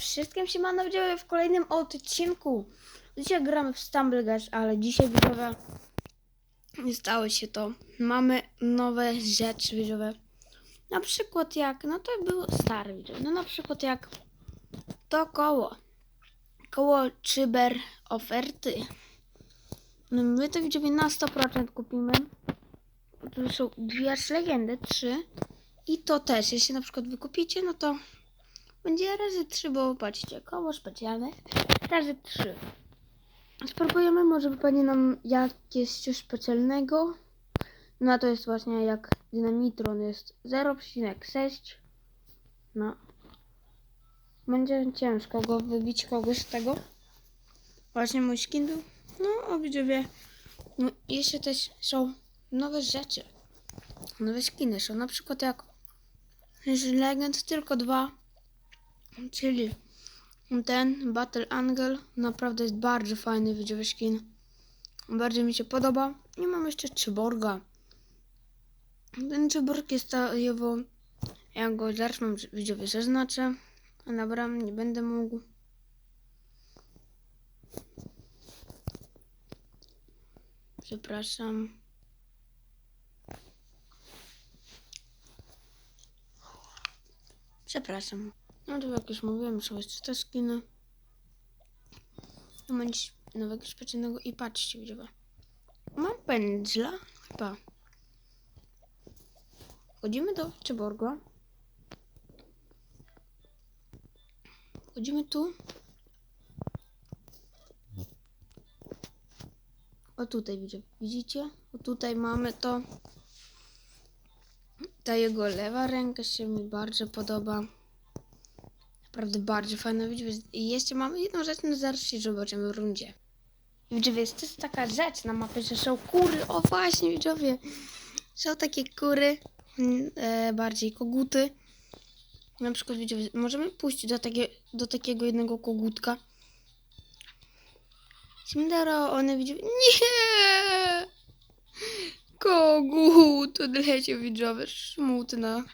Wszystkim się ma nadzieję w kolejnym odcinku. Dzisiaj gramy w Stumbleguys, ale dzisiaj widzowie nie stało się to. Mamy nowe rzeczy widzowie. Na przykład jak, no to był stary widzowie. No na przykład jak to koło. Koło Czyber oferty. No my to widzowie na 100% kupimy. Tu są dwie aż legendy, trzy. I to też, jeśli na przykład wykupicie, no to będzie razy 3, bo patrzcie, koło specjalne razy 3. Spróbujemy, może wypadnie nam jakieś coś specjalnego. No to jest właśnie jak dynamitron jest 0,6. No. Będzie ciężko go wybić kogoś z tego. Właśnie mój skin był. No, widzowie. No, jeszcze też są nowe rzeczy. Nowe skiny są. Na przykład jak legend tylko dwa Czyli ten Battle Angel naprawdę jest bardzo fajny widzowy skin. Bardzo mi się podoba. I mam jeszcze Cyborga. Ten Cyborg jest stajowo. Ja go zaraz mam widzowie zaznaczę. A na bram nie będę mógł. Przepraszam. Przepraszam. No to jak już mówiłem, są jeszcze te skiny. Tu mam dziś nowego specjalnego i patrzcie, widzowie. Mam pędzla, chyba. Chodzimy do Czyborga. Chodzimy tu. O tutaj widzę. Widzicie? O tutaj mamy to. Ta jego lewa ręka się mi bardzo podoba. Naprawdę bardzo fajna widzowie. I jeszcze mamy jedną rzecz, no zaraz się zobaczymy w rundzie. Widzowie, jest taka rzecz na mapie, że są kury. O właśnie, widzowie. Są takie kury, mm, e, bardziej koguty. Na przykład, widzowie, możemy pójść do, takie, do takiego jednego kogutka. Simdero, one widzowie... Nie! Kogut odleciał, widzowie, smutna.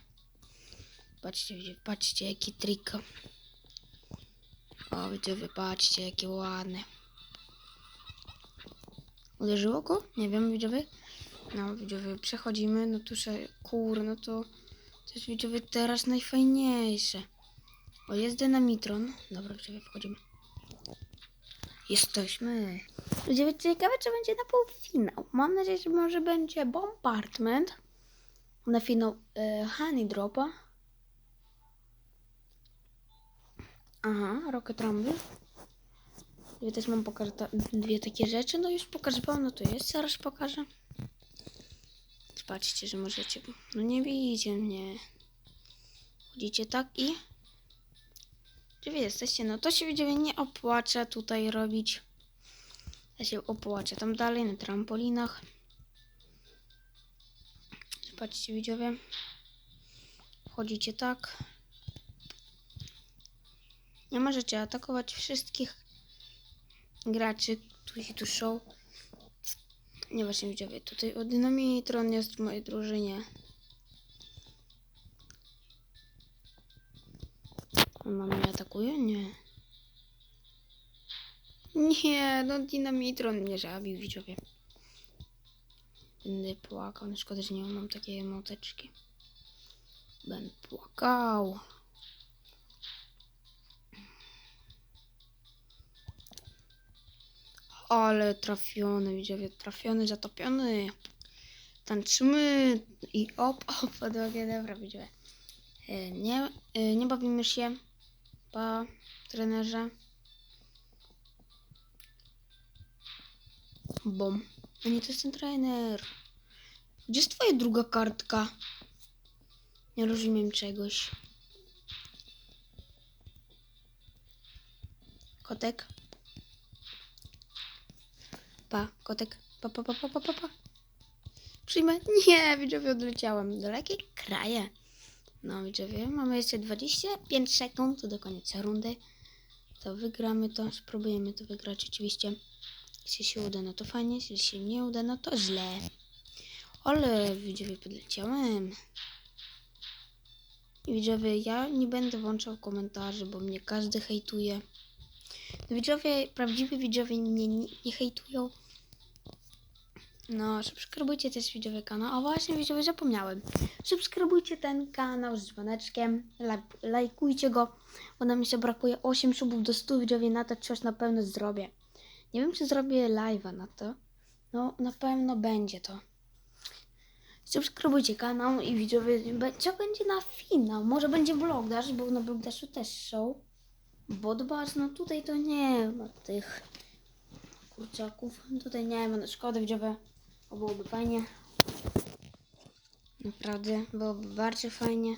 Patrzcie, widzowie, patrzcie, jaki trik. O, widzowie, patrzcie, jakie ładne. Uderzyło go? Nie wiem, widzowie. No, widzowie, przechodzimy, no tu się, kur, no to, to jest, widzowie, teraz najfajniejsze. O, jest dynamitron. Dobra, widzowie, wchodzimy. Jesteśmy. Widzowie, ciekawe, czy będzie na półfinał. Mam nadzieję, że może będzie bombardment. Na finał e, honey dropa. Aha, Rocket Rumble. Ja też mam dwie takie rzeczy. No już pokażę wam, no to jest, zaraz pokażę. Zobaczcie, że możecie. No nie widzicie mnie. Chodzicie tak i. Gdzie wy jesteście? No to się widzowie nie opłaca tutaj robić. Ja się opłaca tam dalej na trampolinach. Zobaczcie widzowie. Chodzicie tak. Nie możecie atakować wszystkich graczy, którzy tu są. Nie właśnie widzowie, tutaj o Dynamitron jest w mojej drużynie. On na mnie atakuje? Nie. Nie, no Dynamitron mnie zabił, widzowie. Będę płakał, no szkoda, że nie mam takiej emoteczki. Będę płakał. Ale trafiony, widzowie, trafiony, zatopiony. Tańczymy i op, op, podłogę, dobra, widzowie. E, Nie, e, nie bawimy się, pa, trenerze. Bom. A nie, to jest ten trener. Gdzie jest twoja druga kartka? Nie rozumiem czegoś. Kotek? Pa, kotek. Pa, pa, pa, pa, pa, pa, pa. Przyjmę. Nie, widzowie, odleciałem. Dalekie kraje. No, widzowie, mamy jeszcze 25 sekund do końca rundy. To wygramy to, spróbujemy to wygrać oczywiście. Jeśli się uda, no to fajnie. Jeśli się nie uda, no to źle. Ale, widzowie, podleciałem. Widzowie, ja nie będę włączał komentarzy, bo mnie każdy hejtuje. Widzowie, prawdziwi widzowie mnie nie, nie hejtują. No, subskrybujcie też widzowie kanał. A właśnie widzowie, zapomniałem. Subskrybujcie ten kanał z dzwoneczkiem. Laj, lajkujcie go, bo nam jeszcze brakuje 8 subów do 100 widzowie. Na to coś na pewno zrobię. Nie wiem, czy zrobię live'a na to. No, na pewno będzie to. Subskrybujcie kanał i widzowie, co będzie na finał? Może będzie vlogdash, bo na vlogdashu też są. Bodbasz, no tutaj to nie ma tych kurczaków. Tutaj nie ma, no szkoda widzowie, bo byłoby fajnie. Naprawdę, byłoby bardzo fajnie.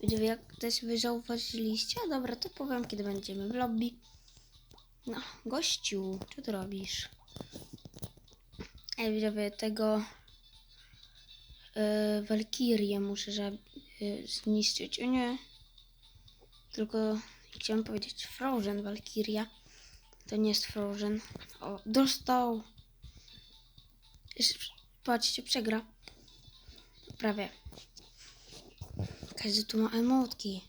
Widzowie, jak też wy zauważyliście, dobra, to powiem, kiedy będziemy w lobby. No, gościu, co ty robisz? Ej, widzowie, tego yy, Walkirię muszę yy, zniszczyć. O nie. Tylko chciałem powiedzieć Frozen Walkiria. To nie jest Frozen. O, dostał. Patrzcie, przegra. Prawie. Każdy tu ma emotki.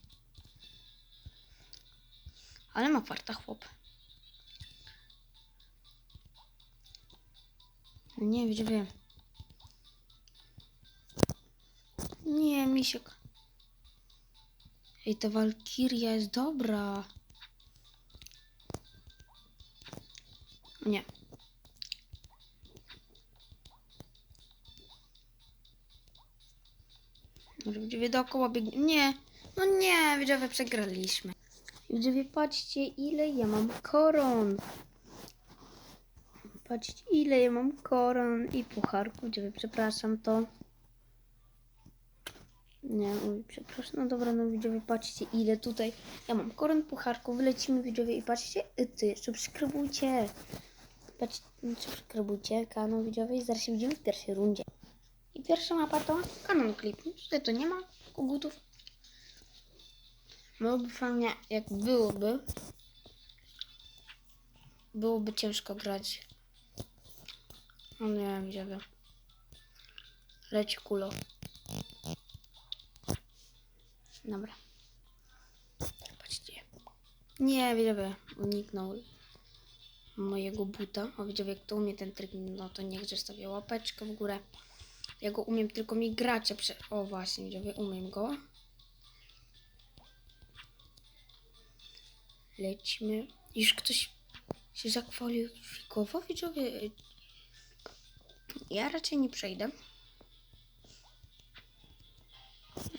Ale ma farta chłop. Nie, widzowie. Nie, misiek. Ej, ta walkiria jest dobra. Nie. Może widzowie dookoła biegnie. Nie. No nie, widzowie przegraliśmy. Widzowie, patrzcie ile ja mam koron. Patrzcie ile ja mam koron i pucharków. Widzowie, przepraszam to. Nie, oj, przepraszam. No dobra, no widzowie, patrzcie ile tutaj. Ja mam koron pucharków, wylecimy widzowie i patrzcie, y, ty, subskrybujcie. Patrzcie, subskrybujcie kanał widzowie i zaraz się widzimy w pierwszej rundzie. I pierwsza mapa to kanon klip. Tutaj to nie ma kogutów. Byłoby fajnie, jak byłoby. Byłoby ciężko grać. No nie wiem, widzowie. Leci kulo. Dobra. Patrzcie. Nie, widzowie, uniknął mojego buta. O, widzowie, kto umie ten tryk, no to niech zostawia łapeczkę w górę. Ja go umiem, tylko mi prze... O, właśnie, widzowie, umiem go. Lecimy. Już ktoś się zakwalifikował, widzowie. Ja raczej nie przejdę.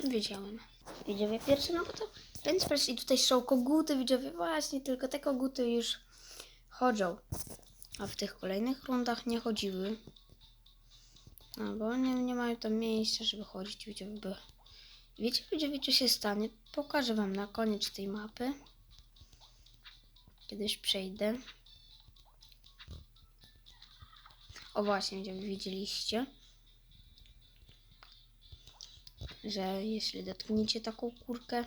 Wiedziałem. Widzowie, pierwszy, no bo to Press i tutaj są koguty, widzowie, właśnie, tylko te koguty już chodzą. A w tych kolejnych rundach nie chodziły. No, bo nie, nie mają tam miejsca, żeby chodzić, widzowie, bo... Wiecie, widzowie, co się stanie? Pokażę wam na koniec tej mapy. Kiedyś przejdę. O właśnie, widzowie, widzieliście że jeśli dotkniecie taką kurkę,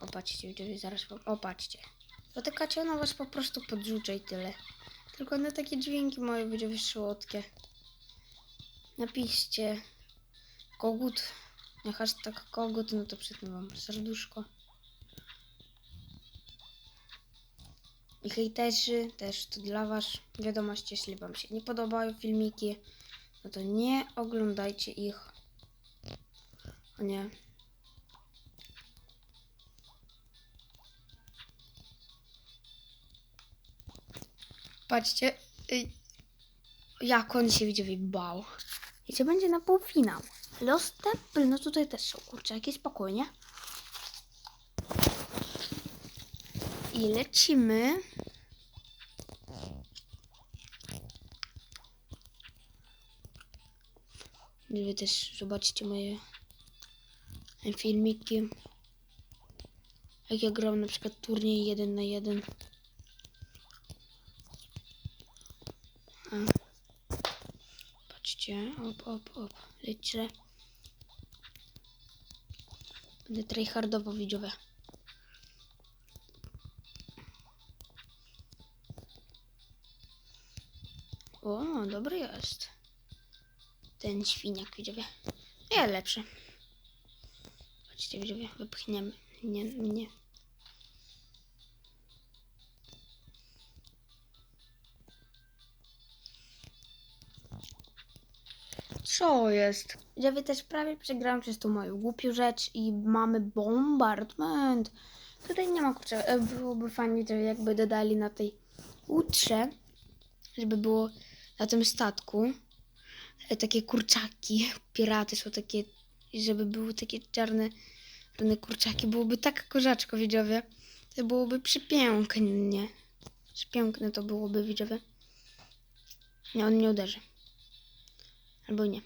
opatrzcie, widzowie, zaraz wam, opatrzcie, dotykacie, ona was po prostu podrzuca i tyle. Tylko na takie dźwięki moje widzowie słodkie. Napiszcie kogut, na hashtag kogut, no to przytnę wam serduszko. I hejterzy też to dla was wiadomość, jeśli wam się nie podobają filmiki, no to nie oglądajcie ich. O nie. Patrzcie, y, jak on się widzowie bał. Co będzie na półfinał? Lost Temple, no tutaj też są kurczaki, spokojnie. I lecimy. Wy też zobaczcie moje filmiki. Jak ja gram na przykład turniej 1 na 1. A. Patrzcie, op, op, op, lecę. Będę tryhardowo widzowie. O, dobry jest. Ten świniak widzowie. Ja lepszy. Chodźcie, widzowie, wypchniemy. Nie, nie. Co jest? Widzowie też prawie przegrałam przez tą moją głupią rzecz i mamy bombardment. Tutaj nie ma kurczę. e, Byłoby fajnie, widzowie, jakby dodali na tej łutrze, żeby było na tym statku e, takie kurczaki. Piraty są takie, żeby były takie czarne, czarne kurczaki. Byłoby tak kozaczko, widzowie. To byłoby przepięknie. Przepiękne to byłoby, widzowie. Nie, on nie uderzy. Albo nie.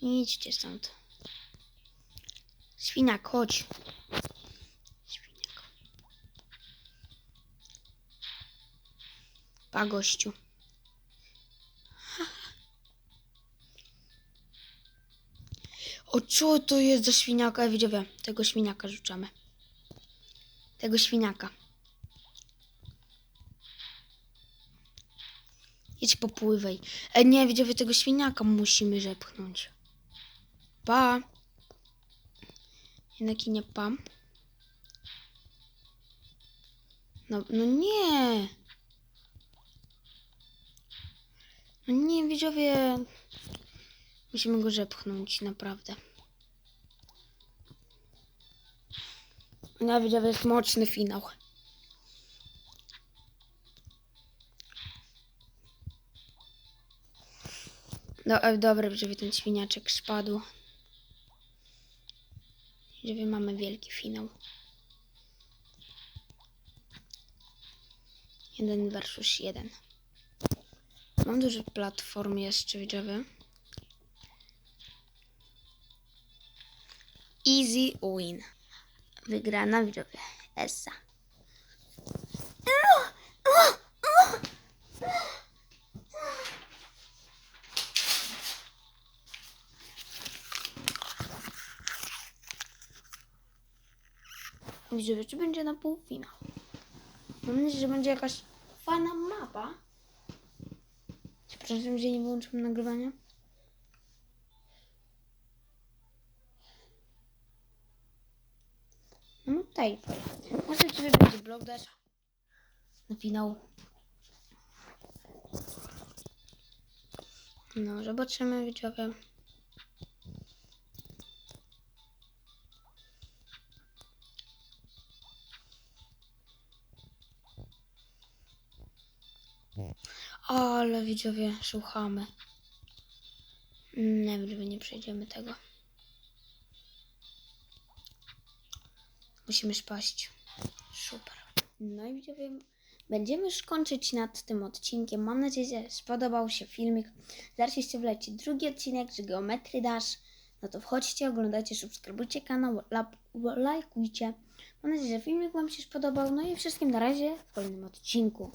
Idźcie stąd. Świniak, chodź. Świniak. Pa, gościu. O, co to jest za świniaka? Ej, Widzowie, tego świniaka rzucamy. Tego świniaka. Idź popływaj. E, nie, widzowie, tego świniaka musimy żepchnąć. Pa. Jednak i nie pa. No, no nie. No nie, widzowie. Musimy go żepchnąć, naprawdę. No, widzowie, jest mocny finał. No, e, dobra, żeby ten świniaczek spadł. Żeby mamy wielki finał. Jeden versus jeden. Mam dużo platform jeszcze, widzowie. Easy win. Wygrana, widzowie. Essa. Widzowie, czy będzie na półfinał? Mam nadzieję, że będzie jakaś fajna mapa. Przepraszam, że nie wyłączyłem nagrywania. No tutaj. Może czy będzie dasz na finał. No, zobaczymy widzowie. Ale widzowie, słuchamy. Nie widzowie, nie przejdziemy tego. Musimy spaść. Super. No i widzowie, będziemy już kończyć nad tym odcinkiem. Mam nadzieję, że spodobał się filmik. Zaraz jeszcze wleci drugi odcinek z Geometry Dash. No to wchodźcie, oglądajcie, subskrybujcie kanał, lajkujcie. Mam nadzieję, że filmik Wam się spodobał. No i wszystkim na razie w kolejnym odcinku.